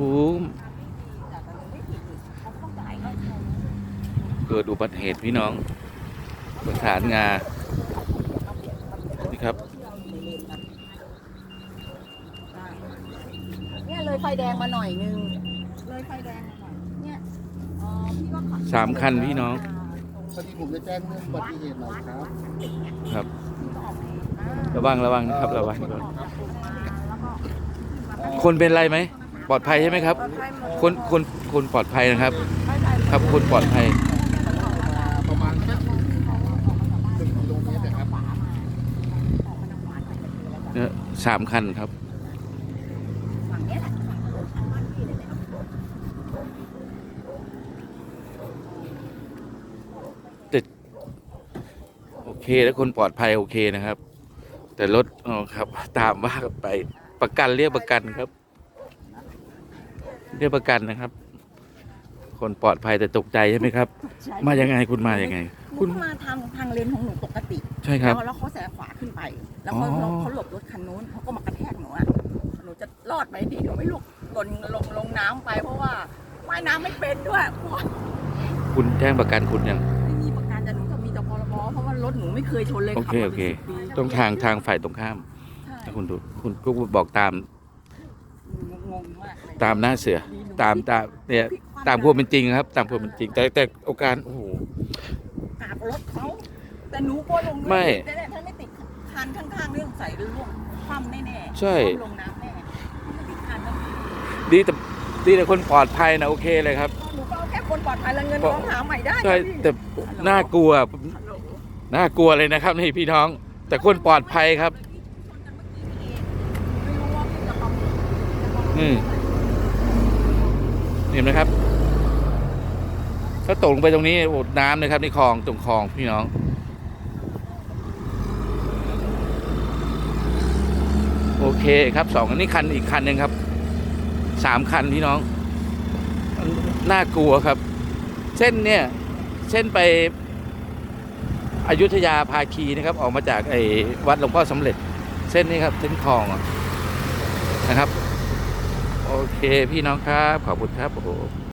โอ้เกิดอุบัติเหตุพี่น้องประสานงานี่ครับเนี่ยเลยไฟแดงมาหน่อยนึงเลยไฟแดงมาหน่อยเนี่ยอ๋อพี่ก็ขับสามคันพี่น้องพอดีผมจะแจ้งเรื่องอุบัติเหตุหน่อยครับครับ ระวังระวังนะครับระวังระวังคนเป็นไรไหม ปลอดภัยใช่ไหมครับ คนคนคนปลอดภัยนะครับ ครับคนปลอดภัยประมาณสักหนึ่งกิโลเมตรนะครับเนี่ยสามคันครับฝั่งเนี้ยแหละโอเคแล้วคนปลอดภัยโอเคนะครับ แต่รถอ๋อครับ ตามว่ากันไปประกันเรียกประกันครับ เรียกประกันนะครับ คนปลอดภัยแต่ตกใจใช่ไหมครับมายังไงคุณมายังไง คุคุณ ณมาทางทางเลนของหนูปกติใช่ครับ แล้วแล้วเขาแซงขวาขึ้นไป แล้วเขาอ๋อ เขาหลบรถคันนู้นเขาก็มากระแทกหนูอะหนูจะรอดไหมดีหนูไม่ลุกหล่นลงลงน้ำไป เพราะว่าว่ายน้ำไม่เป็นด้วยกลัวคุณแจ้งประกันคุณยัง ไม่มีประกันแต่หนูจะมีแต่พรบเพราะว่ารถหนูไม่เคยชนเลยโอเคขับมาโอเคป็นสิบปีต้องทางทางฝ่ายตรงข้ามใช่ถ้าคุณดูคุณก็บอกตาม งงมากเลย ตามหน้าเสือดีหนูตามตามเนี่ยตามความเป็นจริงครับ ตามความเป็นจริง แต่แต่โอกาสโอ้โห กราบรถเขาแต่หนูกลัวลงด้วยไม่แต่เนี่ยถ้าไม่ติดคันข้างๆเรื่องใส่เรื่องคว่ำแน่ๆใช่ คว่ำลงน้ำแน่ไม่ติดคันแล้วดีแต่ดีแต่คนปลอดภัยนะโอเคเลยครับ หนูก็เอาแค่คนปลอดภัยแล้วเงินเพราะน้องหาใหม่ได้ใช่นะพี่แต่น่ากลัว ฮัลโหล น่ากลัวเลยนะครับนี่พี่น้อง แต่คนปลอดภัยครับ ไม่รู้ว่าพี่จะท อืมเห็นไหมครับ ถ้าตกลงไปตรงนี้โอ้น้ำนะครับในคลองตรงคลองพี่น้อง โอเคครับสองอันนี้คันอีกคันหนึ่งครับสามคันพี่น้อง น่ากลัวครับ เส้นเนี่ย เส้นไปอยุธยาภาคีนะครับ ออกมาจากไอ้วัดหลวงพ่อสำเร็จ เส้นนี้ครับ เส้นคลองนะครับ โอเคพี่น้องครับ ขอบคุณครับโอ้โห